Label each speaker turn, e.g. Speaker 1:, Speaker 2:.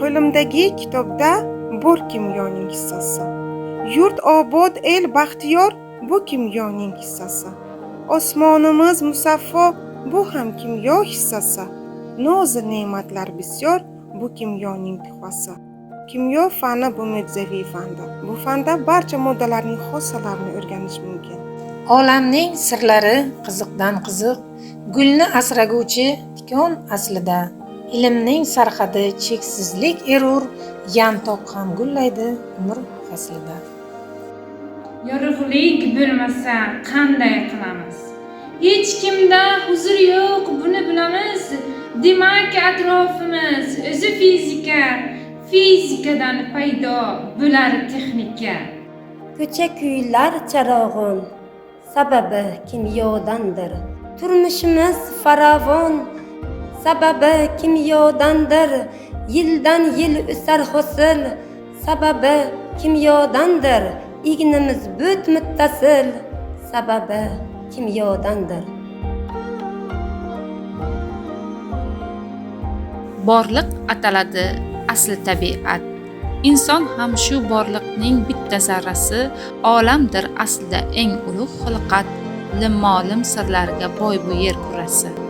Speaker 1: qo'limdagi kitobda bor kimyoning hissasi. Yurt obod el baxtiyor bu kimyoning hissasi. Osmonimiz musaffo bu ham kimyo hissasi. Nozi ne'matlar bisyor bu kimyoning tuhfasi. Kimyo fani bu mo'jizaviy fandir bu fanda barcha moddalarning xossalarini o'rganish mumkin.
Speaker 2: Olamning sirlari qiziqdan qiziq. Gulni asraguvchi tikon aslida. Ilmning sarhadi cheksizlik erur yantoq ham gullaydi umr faslida.
Speaker 3: Yorug'lik bo'lmasa qanday qilamiz? Hech kimda huzur yo'q buni bilamiz. Demak atrofimiz o'zi fizika fizikadan paydo bo'lar texnika.
Speaker 4: Ko'cha kuylar charog'on sababi kimyodandir. Turmushimiz farovon sababi kimyodandir yildan yil o'sar hosil. Sababi kimyodandir ignimiz but muttasil. Sababi kimyodandir.
Speaker 5: Borliq ataladi asli tabiat. Inson ham shu borliqning bitta zarrasi olamdir aslida eng ulug' xilqat limmolim sirlarga boy bu yer kurrasi